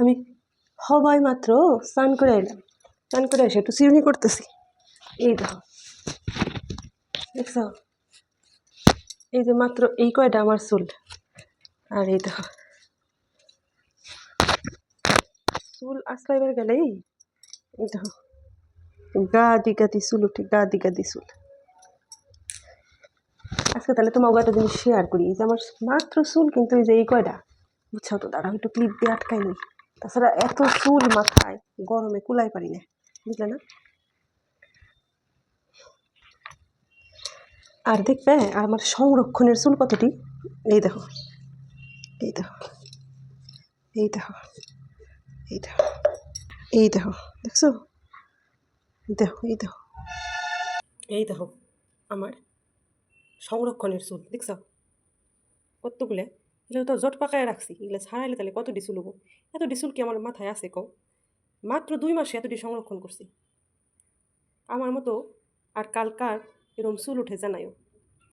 আমি হবাই মাত্র স্নান করে এলাম। স্নান করে এসে একটু চিরুনি করতেছি। এই দেখো, দেখছ? এই যে মাত্র এই কয়টা আমার চুল। আর এই দেখো, চুল আসলাইবার গেলেই এই দেখো, গা দি গা দি চুল উঠে, গা দি গা দি চুল। আজকে তাহলে তোমার একটা জিনিস শেয়ার করি, এই যে আমার মাত্র চুল কিন্তু এই যে এই কয়টা, বুঝছ তো? দাঁড়াও, একটু ক্লিপ দিয়ে আটকাই নি। তাছাড়া এত চুল মাথায়, গরমে কুলাই পারি না, বুঝলে না? আর দেখবে আর আমার সংরক্ষণের চুল কতটি? এই দেখো এই দেখো এই দেখো এই দেখো এই দেখো, দেখছ? দেখো, এই দেখো এই দেখো, আমার সংরক্ষণের চুল, দেখছ? কতগুলো? এগুলো তো জট পাকায় রাখছি, এগুলো ছাড়াইলে তাহলে কত ডিসুল হব? এত ডিসুল কি আমার মাথায় আছে কও? মাত্র দুই মাসে এতটি সংরক্ষণ করছি। আমার মতো আর কালকার এরম চুল উঠে জানাইও।